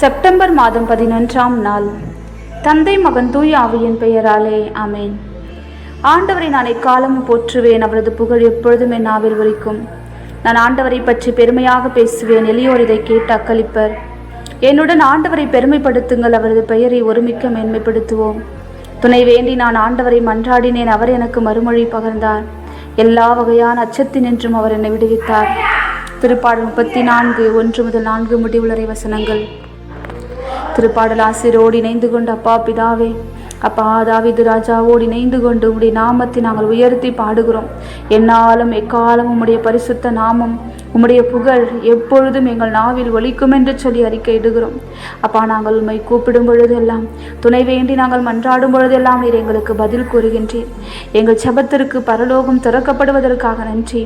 September மாதம் பதினொன்றாம் நாள். தந்தை மகன் தூய் ஆவியின் பெயராலே அமேன் ஆண்டவரை நான் எக்காலமும் போற்றுவேன் அவரது புகழ் எப்பொழுதும் என் நாவில் ஒலிக்கும். நான் ஆண்டவரை பற்றி பெருமையாக பேசுவேன் எளியோர் இதை கேட்டு அக்களிப்பர். என்னுடன் ஆண்டவரை பெருமைப்படுத்துங்கள் அவரது பெயரை ஒருமிக்க மேன்மைப்படுத்துவோம். துணை வேண்டி நான் ஆண்டவரை மன்றாடினேன் அவர் எனக்கு மறுமொழி பகர்ந்தார். எல்லா வகையான அச்சத்தினின்றும் அவர் என்னை விடுவித்தார். திருப்பாடல் முப்பத்தி நான்கு ஒன்று முதல் நான்கு முடிவுளரை வசனங்கள். திருப்பாடல் ஆசிரோடு இணைந்து கொண்டு அப்பா பிதாவே அப்பா தாவிது ராஜாவோடு இணைந்து கொண்டு உடைய நாமத்தை நாங்கள் உயர்த்தி பாடுகிறோம். என்னாலும் எக்காலமும் உம்முடைய பரிசுத்த நாமம் உம்முடைய புகழ் எப்பொழுதும் எங்கள் நாவில் ஒலிக்கும் என்று சொல்லி அறிக்கையிடுகிறோம். அப்பா நாங்கள் உண்மை கூப்பிடும் பொழுதெல்லாம் துணை வேண்டி நாங்கள் மன்றாடும் பொழுதெல்லாம் நீர் எங்களுக்கு பதில் கூறுகின்றீர். எங்கள் செபத்திற்கு பரலோகம் திறக்கப்படுவதற்காக நன்றி.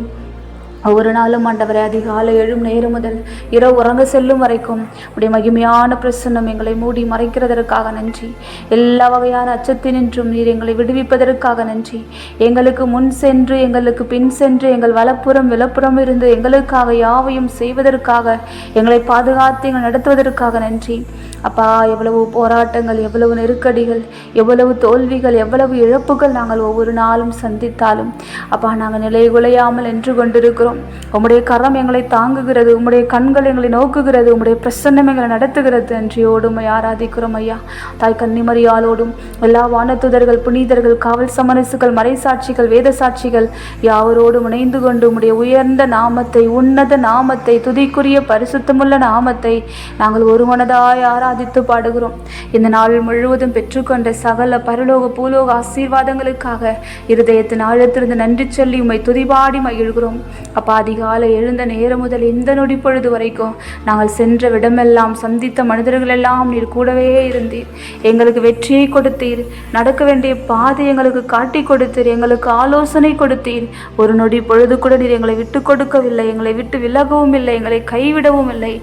ஒவ்வொரு நாளும் ஆண்டவரை அதிகாலை எழும் நேரம் முதல் இரவு உறங்க செல்லும் வரைக்கும் உடைய மகிமையான பிரசன்னம் எங்களை மூடி மறைக்கிறதற்காக நன்றி. எல்லா வகையான அச்சத்தினின்றும் நீர் எங்களை விடுவிப்பதற்காக நன்றி. எங்களுக்கு முன் சென்று எங்களுக்கு பின் சென்று எங்கள் வலப்புறம் விலப்புறம் இருந்து எங்களுக்காக யாவையும் செய்வதற்காக எங்களை பாதுகாத்து எங்கள் நடத்துவதற்காக நன்றி. அப்பா எவ்வளவு போராட்டங்கள் எவ்வளவு நெருக்கடிகள் எவ்வளவு தோல்விகள் எவ்வளவு இழப்புகள் நாங்கள் ஒவ்வொரு நாளும் சந்தித்தாலும் அப்பா நாங்கள் நிலை குலையாமல் என்று கொண்டிருக்கிறோம். உம்முடைய கரம் எங்களை தாங்குகிறது. உம்முடைய கண்கள் எங்களை நோக்குகிறது. உம்முடைய பிரசன்னம் எங்களை நடத்துகிறது. நன்றியோடும் ஆராதிக்கிறோம் ஐயா. தாய் கன்னிமரியாலோடும் எல்லா வானத்துதர்கள் புனிதர்கள் காவல் சமரசுகள் மறைசாட்சிகள் வேத சாட்சிகள் யாவரோடும் இணைந்து கொண்டு உம்முடைய உயர்ந்த நாமத்தை உன்னத நாமத்தை துதிக்குரிய பரிசுத்தமுள்ள நாமத்தை நாங்கள் ஒரு மனதாய் ஆராதித்து பாடுகிறோம். இந்த நாள் முழுவதும் பெற்றுக்கொண்ட சகல பரலோக பூலோக ஆசீர்வாதங்களுக்காக இருதயத்தின் ஆழத்திலிருந்து நன்றி சொல்லி உம்மை துதிபாடி மகிழ்கிறோம். அப்பா அதிகாலை எழுந்த நேரம் முதல் இந்த நொடி பொழுது வரைக்கும் நாங்கள் சென்ற விடமெல்லாம் சந்தித்த மனிதர்களெல்லாம் நீர் கூடவே இருந்தீர். எங்களுக்கு வெற்றியை கொடுத்தீர். நடக்க வேண்டிய பாதை எங்களுக்கு காட்டி கொடுத்தீர். எங்களுக்கு ஆலோசனை கொடுத்தீர். ஒரு நொடி பொழுது கூட நீர் எங்களை விட்டு கொடுக்கவில்லை. எங்களை விட்டு விலகவும் இல்லை. எங்களை கைவிடவும் இல்லை.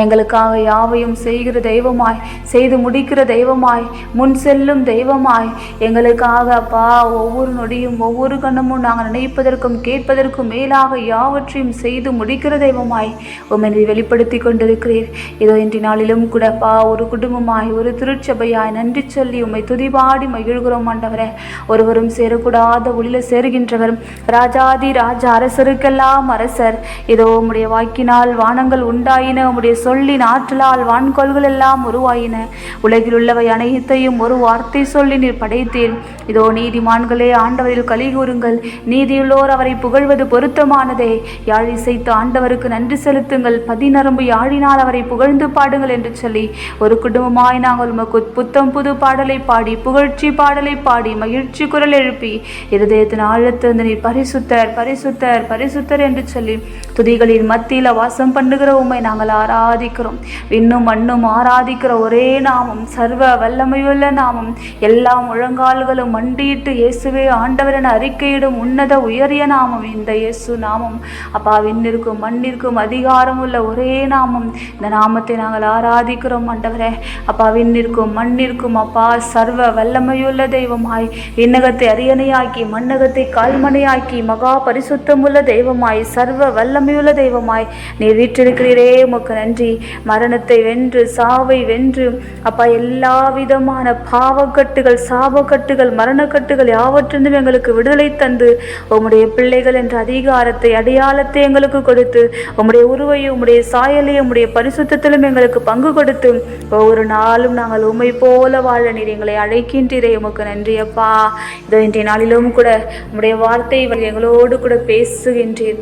எங்களுக்காக யாவையும் செய்கிற தெய்வமாய் செய்து முடிக்கிற தெய்வமாய் முன் செல்லும் தெய்வமாய். எங்களுக்காக அப்பா ஒவ்வொரு நொடியும் ஒவ்வொரு கணமும் நாங்கள் நினைப்பதற்கும் கேட்பதற்கும் மேலாக யாவற்றையும் செய்து முடிக்கிற தெய்வமாய். உமனை வெளிப்படுத்தி கொண்டிருக்கிறீர். இதோ இன்றைய நாளிலும் கூட அப்பா ஒரு குடும்பமாய் ஒரு திருச்சபையாய் நன்றி சொல்லி உம்மை துதிபாடி மகிழ்கிறோம் ஆண்டவரே. ஒருவரும் சேரக்கூடாத ஒளியில் சேருகின்றவர். ராஜாதி ராஜா அரசருக்கெல்லாம் அரசர். இதோ உம்முடைய வாக்கினால் வானங்கள் உண்டாயின உம்முடைய சொல்லின் ஆற்றலால் வான்கோள்கள் எல்லாம் உருவாயின. உலகில் உள்ளவை அனைத்தையும் ஒரு வார்த்தை சொல்லி நீர் படைத்தீர் இதோ நீதிமான்களே ஆண்டவரில் கலி கூறுங்கள். நீதியுள்ளோர் அவரை புகழ்வது பொருத்தமானதே. யாழ் இசைத்து ஆண்டவருக்கு நன்றி செலுத்துங்கள். பதிநரம்பு யாழினால் அவரை புகழ்ந்து பாடுங்கள் என்று சொல்லி ஒரு குடும்பமாய் நாங்கள் உமக்கு புத்தம் புது பாடலை பாடி புகழ்ச்சி பாடலை பாடி மகிழ்ச்சி குரல் எழுப்பி இருதயத்தின் ஆழத்திருந்து நீர் பரிசுத்தர் பரிசுத்தர் பரிசுத்தர் என்று சொல்லி துதிகளின் மத்தியில் வாசம் பண்ணுகிற உண்மை நாங்கள் ஆராதிக்கிறோம். விண்ணும் மண்ணும் ஆராதிக்கிற ஒரே நாமம் சர்வ வல்லமையுள்ள நாமம். எல்லா முழங்கால்களும் மண்டியிட்டு இயேசுவே ஆண்டவர் என அறிக்கையிடும் உன்னத உயரிய நாமம் இந்த இயேசு நாமம். அப்பா விண்ணிற்கும் மண்ணிற்கும் அதிகாரம் உள்ள ஒரே நாமம். இந்த நாமத்தை நாங்கள் ஆராதிக்கிறோம் ஆண்டவரே. அப்பா விண்ணிற்கும் மண்ணிற்கும் அப்பா சர்வ வல்லமையுள்ள தெய்வமாய் விண்ணகத்தை அரியணையாக்கி மண்ணகத்தை கால்மனையாக்கி மகா பரிசுத்தமுள்ள தெய்வமாய் சர்வ வல்லமையுள்ள தெய்வமாய் நீர் வீற்றிருக்கிறீரே உமக்கு நன்றி நன்றி. மரணத்தை வென்று சாவை வென்று அப்பா எல்லா விதமான பாவக்கட்டுகள் சாபக்கட்டுகள் மரணக்கட்டுகள் யாவற்றிலிருந்தும் எங்களுக்கு விடுதலை தந்து உம்முடைய பிள்ளைகள் என்ற அதிகாரத்தை அடையாளத்தை எங்களுக்கு கொடுத்து உம்முடைய உருவையும் உம்முடைய சாயலையும் உம்முடைய பரிசுத்தத்திலும் எங்களுக்கு பங்கு கொடுத்து ஒவ்வொரு நாளும் நாங்கள் உண்மை போல வாழ நீர் எங்களை அழைக்கின்றீரே. உமக்கு நன்றி அப்பா. இதோ இன்றைய நாளிலும் கூட உம்முடைய வார்த்தை எங்களோடு கூட பேசுகின்றீர்.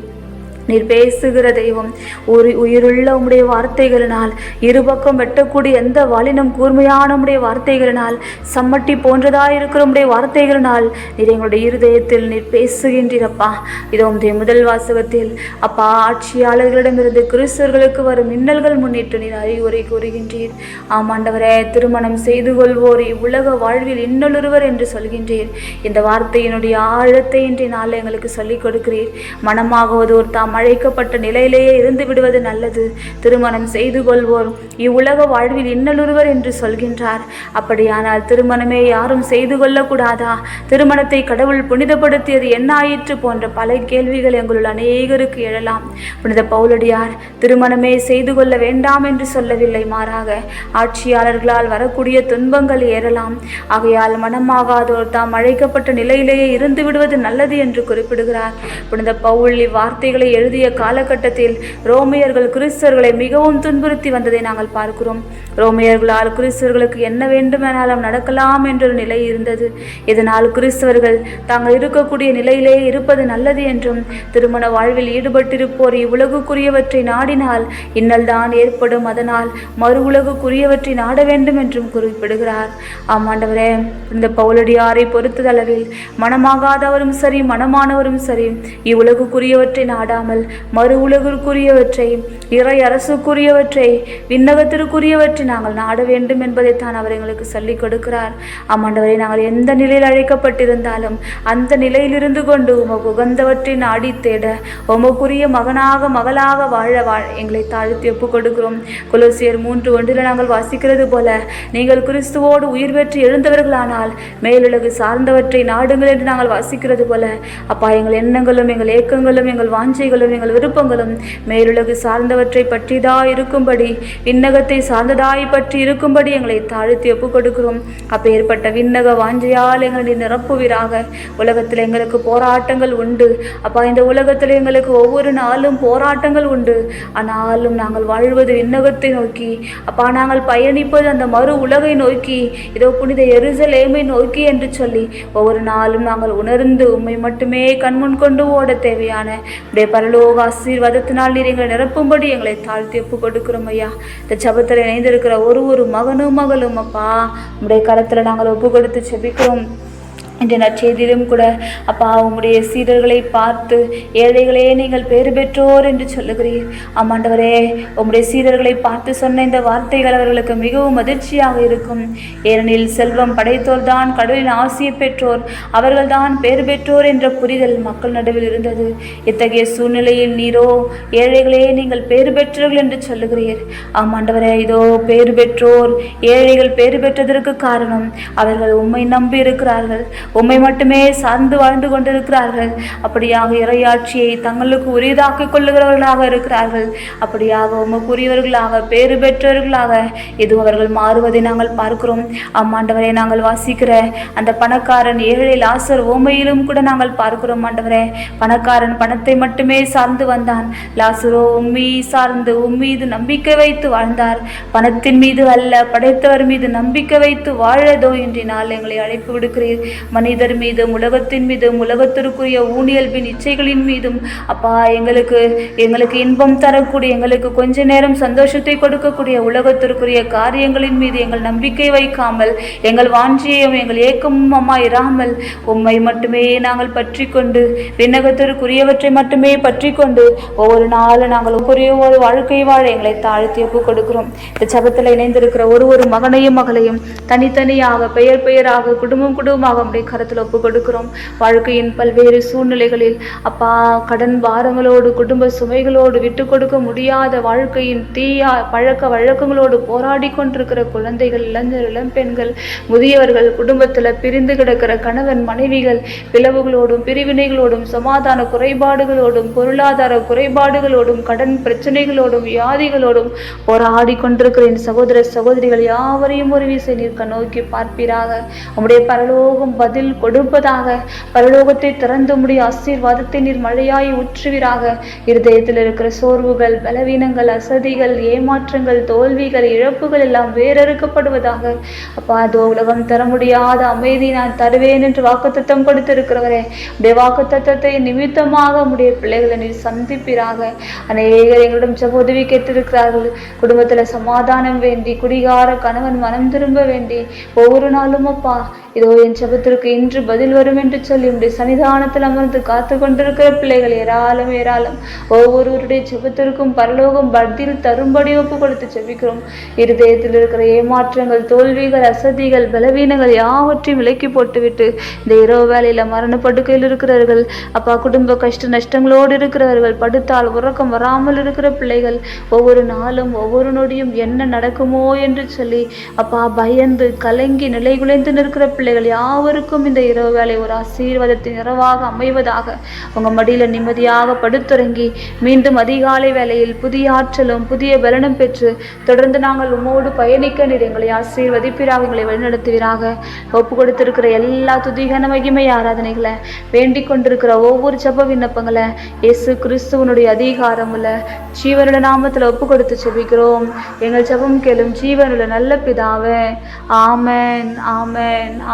நீர் பேசுகிற தெய்வம். ஒரு உயிருள்ள உம்முடைய வார்த்தைகளினால் இருபக்கம் வெட்டக்கூடிய எந்த வாலினம் கூர்மையான உடைய வார்த்தைகளினால் சம்மட்டி போன்றதாக இருக்கிற உடைய வார்த்தைகளினால் நீர் எங்களுடைய இருதயத்தில் நீர் பேசுகின்றீரப்பா. இதோ உடைய முதல் வாசகத்தில் அப்பா ஆட்சியாளர்களிடமிருந்து கிறிஸ்தவர்களுக்கு வரும் மின்னல்கள் முன்னிட்டு நீர் அறிவுரை கூறுகின்றீர். ஆமாண்டவரே திருமணம் செய்து கொள்வோர் இவ்வுலக வாழ்வில் இன்னொருவர் என்று சொல்கின்றீர். இந்த வார்த்தையினுடைய ஆழத்தை இன்றைய நாளில் எங்களுக்கு சொல்லிக் கொடுக்கிறீர். மனமாகுவதோர் தாம் அழைக்கப்பட்ட நிலையிலேயே இருந்து விடுவது நல்லது. திருமணம் செய்து கொள்வோர். இவ்வுலக வாழ்வில் இன்னலுருவர் என்று சொல்கின்றார். அப்படியானால் திருமணமே யாரும் செய்து கொள்ளக்கூடாதா? திருமணத்தை கடவுள் புனிதப்படுத்தியது என்ன ஆயிற்று போன்ற பல கேள்விகள் எங்களுள் அநேகருக்கு எழலாம். புனித பவுலடியார் திருமணமே செய்து கொள்ள வேண்டாம் என்று சொல்லவில்லை மாறாக ஆட்சியாளர்களால் வரக்கூடிய துன்பங்கள் ஏறலாம். ஆகையால் மனமாகாதோர் தாம் அழைக்கப்பட்ட நிலையிலேயே இருந்து விடுவது நல்லது என்று குறிப்பிடுகிறார். புனித பவுல் இவ்வார்த்தைகளை எழுதிய காலகட்டத்தில் ரோமியர்கள் கிறிஸ்தவர்களை மிகவும் துன்புறுத்தி வந்ததை நாங்கள் பார்க்கிறோம். ரோமியர்களால் கிறிஸ்தவர்களுக்கு என்ன வேண்டுமானாலும் நடக்கலாம் என்ற நிலை இருந்தது. இதனால் கிறிஸ்தவர்கள் தாங்கள் இருக்கக்கூடிய நிலையிலே இருப்பது நல்லது என்றும் திருமண வாழ்வில் ஈடுபட்டிருப்போர் இவ்வுலகுக்குரியவற்றை நாடினால் இன்னல்தான் ஏற்படும். அதனால் மறு உலகுக்குரியவற்றை நாட வேண்டும் என்றும் குறிப்பிடுகிறார். ஆமாண்டவரே இந்த பவுலடியாரை பொறுத்ததளவில் மனமாகாதவரும் சரி மனமானவரும் சரி இவ்வுலகுக்குரியவற்றை நாடாமல் மறு உலகிற்குரியவற்றை இறை அரசுக்குரியவற்றை விண்ணகத்திற்குரியவற்றை நாங்கள் நாட வேண்டும் என்பதைத்தான் அவர் எங்களுக்கு சொல்லிக் கொடுக்கிறார். ஆமாண்டவரை நாங்கள் எந்த நிலையில் அழைக்கப்பட்டிருந்தாலும் அந்த நிலையிலிருந்து கொண்டு உமக்கு உகந்தவற்றை நாடி தேட உமக்குரிய மகனாக மகளாக வாழ வாழ எங்களை தாழ்த்தி ஒப்புக் கொடுக்கிறோம். குலோசியர் மூன்று ஒன்றில் நாங்கள் வாசிக்கிறது போல நீங்கள் கிறிஸ்துவோடு உயிர் பெற்று எழுந்தவர்களானால் மேலுலகு சார்ந்தவற்றை நாடுங்கள் என்று நாங்கள் வாசிக்கிறது போல அப்பா எங்கள் எண்ணங்களும் எங்கள் ஏக்கங்களும் எங்கள் வாஞ்சைகள் வாஞ்சைகளும் எங்கள் விருப்பங்களும் மேலுலகு சார்ந்தவற்றை பற்றிதா இருக்கும்படி விண்ணகத்தை சார்ந்ததாய் பற்றி இருக்கும்படி எங்களை தாழ்த்தி ஒப்புக் கொடுக்கிறோம். அப்பேற்பட்ட விண்ணக வாஞ்சையால் எங்களை நிரப்புவீராக. உலகத்தில் எங்களுக்கு போராட்டங்கள் உண்டு. அப்பா இந்த உலகத்தில் எங்களுக்கு ஒவ்வொரு நாளும் போராட்டங்கள் உண்டு. ஆனாலும் நாங்கள் வாழ்வது விண்ணகத்தை நோக்கி. அப்பா நாங்கள் பயணிப்பது அந்த மறு உலகை நோக்கி. இதோ புனித எருசலேமை நோக்கி என்று சொல்லி ஒவ்வொரு நாளும் நாங்கள் உணர்ந்து உண்மை மட்டுமே கண்முன் கொண்டு ஓட தேவையான. உடைய பரலோக ஆசீர்வாதத்தினால் நீர் எங்களை நிரப்பும்படி எங்களை தாழ்த்தி ஒப்பு கொடுக்கிறோம் ஐயா. இந்த ஜபத்தில் இணைந்திருக்கிற ஒரு ஒரு மகனும் மகளும் அப்பா. உடைய கரத்தில் நாங்கள் ஒப்பு கொடுத்து செபிக்கிறோம். இந்த நற்செய்தியிலும் கூட அப்பா உங்களுடைய சீடர்களை பார்த்து ஏழைகளே நீங்கள் பேறு பெற்றோர் என்று சொல்லுகிறீர். ஆமாண்டவரே உங்களுடைய சீடர்களை பார்த்து சொன்ன இந்த வார்த்தைகள் அவர்களுக்கு மிகவும் அதிர்ச்சியாக இருக்கும். ஏனெனில் செல்வம் படைத்தோர் தான் கடவுளின் ஆசியை பெற்றோர் அவர்கள்தான் பேறு பெற்றோர் என்ற புரிதல் மக்கள் நடுவில் இருந்தது. இத்தகைய சூழ்நிலையில் நீரோ ஏழைகளே நீங்கள் பேறு பெற்றோர்கள் என்று சொல்லுகிறீர். ஆமாண்டவரே இதோ பேறு பெற்றோர் ஏழைகள் பேறு பெற்றதற்கு காரணம் அவர்கள் உண்மை நம்பி இருக்கிறார்கள். உம்மை மட்டுமே சார்ந்து வாழ்ந்து கொண்டிருக்கிறார்கள். அப்படியாக இறையாட்சியை தங்களுக்கு உரியதாக்கி கொள்ளுகிறவர்களாக இருக்கிறார்கள். அப்படியாக உமக்குரியவர்களாக பேறு பெற்றவர்களாக இது அவர்கள் மாறுவதை நாங்கள் பார்க்கிறோம். அம்மாண்டவரை நாங்கள் வாசிக்கிற அந்த பணக்காரன் ஏழை லாசர் ஓமையிலும் கூட நாங்கள் பார்க்கிறோம் ஆண்டவரே. பணக்காரன் பணத்தை மட்டுமே சார்ந்து வந்தான். லாசரோ உம்மி சார்ந்து உம்மீது நம்பிக்கை வைத்து வாழ்ந்தார். பணத்தின் மீது அல்ல படைத்தவர் மீது நம்பிக்கை வைத்து வாழதோ என்றினால் எங்களை அழைப்பு விடுக்கிறீர். மனிதர் மீதும் உலகத்தின் மீதும் உலகத்திற்குரிய ஊனியல்பின் இச்சைகளின் மீதும். அப்பா எங்களுக்கு எங்களுக்கு இன்பம் தரக்கூடிய எங்களுக்கு கொஞ்ச நேரம் சந்தோஷத்தை கொடுக்கக்கூடிய உலகத்திற்குரிய காரியங்களின் மீது எங்கள் நம்பிக்கை வைக்காமல் எங்கள் வாஞ்சியையும் எங்கள் ஏக்கமும் அம்மா இராமல் உம்மை மட்டுமே நாங்கள் பற்றி கொண்டு விண்ணகத்திற்குரியவற்றை மட்டுமே பற்றி கொண்டு ஒவ்வொரு நாளும் நாங்கள் ஒவ்வொரு ஒரு வாழ்க்கை வாழ எங்களை தாழ்த்தி ஒப்பு கொடுக்கிறோம். இந்த சபத்தில் இணைந்திருக்கிற ஒரு ஒரு மகனையும் மகளையும் தனித்தனியாக பெயர் பெயராக குடும்பம் குடும்பமாக உடைய கரத்தில் ஒப்பு கொடுக்கிறோம். வாழ்க்கையின் பல்வேறு சூழ்நிலைகளில் அப்பா கடன் பாரங்களோடு குடும்ப சுமைகளோடு விட்டு கொடுக்க முடியாத வாழ்க்கையின் தீயா பழக்க வழக்கங்களோடு போராடி கொண்டிருக்கிற குழந்தைகள் இளைஞர் இளம்பெண்கள் முதியவர்கள் குடும்பத்தில் பிரிந்து கிடக்கிற கணவன் மனைவிகள் பிளவுகளோடும் பிரிவினைகளோடும் சமாதான குறைபாடுகளோடும் பொருளாதார குறைபாடுகளோடும் கடன் பிரச்சனைகளோடும் வியாதிகளோடும் போராடி கொண்டிருக்கிற என் சகோதர சகோதரிகள் யாவரையும் ஒரு விசை நிற்க நோக்கி பார்ப்பீராக. உம்முடைய பரலோகம் பதில் கொடுப்பதாக பரலோகத்தை திறந்து முடிய ஆசீர்வாதத்தை நீர் மழையாய் ஊற்றுவீராக. இருதயத்தில் இருக்கிற சோர்வுகள் பலவீனங்கள் அசதிகள் ஏமாற்றங்கள் தோல்விகள் இழப்புகள் எல்லாம் வேறறுக்கப்படுவதாக அப்பா அதோ உலகம் தர முடியாத அமைதி நான் தருவேன் என்று வாக்குத்தத்தம் கொடுத்திருக்கிறவரே. உடைய வாக்குத்தத்தத்தை நிமித்தமாக உடைய பிள்ளைகளை நீர் சந்திப்பீராக. அநேகர் எங்களிடம் ஜெப உதவி கேட்டிருக்கிறார்கள். குடும்பத்துல சமாதானம் வேண்டி குடிகார கணவன் மனம் திரும்ப வேண்டி ஒவ்வொரு நாளும் அப்பா இதோ என் செபத்திற்கு இன்று பதில் வரும் என்று சொல்லி உடைய சன்னிதானத்தில் அமர்ந்து காத்து கொண்டிருக்கிற பிள்ளைகள் ஏராளம் ஏராளம். ஒவ்வொருவருடைய செபத்திற்கும் பரலோகம் பதில் தரும்படி ஒப்பு கொடுத்து செபிக்கிறோம். இருதயத்தில் இருக்கிற ஏமாற்றங்கள் தோல்விகள் அசதிகள் பலவீனங்கள் யாவற்றையும் விலக்கி போட்டுவிட்டு இந்த இரவு வேலையில் மரணப்படுக்கையில் இருக்கிறவர்கள் அப்பா குடும்ப கஷ்ட நஷ்டங்களோடு இருக்கிறவர்கள் படுத்தால் உறக்கம் வராமல் இருக்கிற பிள்ளைகள் ஒவ்வொரு நாளும் ஒவ்வொரு நொடியும் என்ன நடக்குமோ என்று சொல்லி அப்பா பயந்து கலங்கி நிலைகுலைந்து நிற்கிற பிள்ளை பிள்ளைகள் யாவருக்கும் இந்த இரவு வேலை ஒரு ஆசீர்வாதத்தின் இரவாக அமைவதாக உங்க மடியில நிம்மதியாக படுத்துறங்கி மீண்டும் அதிகாலை வேலையில் புதிய ஆற்றலும் புதிய பலனும் பெற்று தொடர்ந்து நாங்கள் உமோடு பயணிக்க நீர் எங்களை ஆசீர்வதிப்பீராக எங்களை வழிநடத்துவீராக. ஒப்பு கொடுத்திருக்கிற எல்லா துதிகன மகிமை ஆராதனைகளை வேண்டிக் கொண்டிருக்கிற ஒவ்வொரு ஜப விண்ணப்பங்களை இயேசு கிறிஸ்துவனுடைய அதிகாரமுள்ள ஜீவனுள்ள நாமத்தில் ஒப்பு கொடுத்து செபிக்கிறோம் எங்கள் ஜபம் கேளும் ஜீவனுள்ள நல்ல பிதாவே. ஆமன் ஆமன் ஆமென்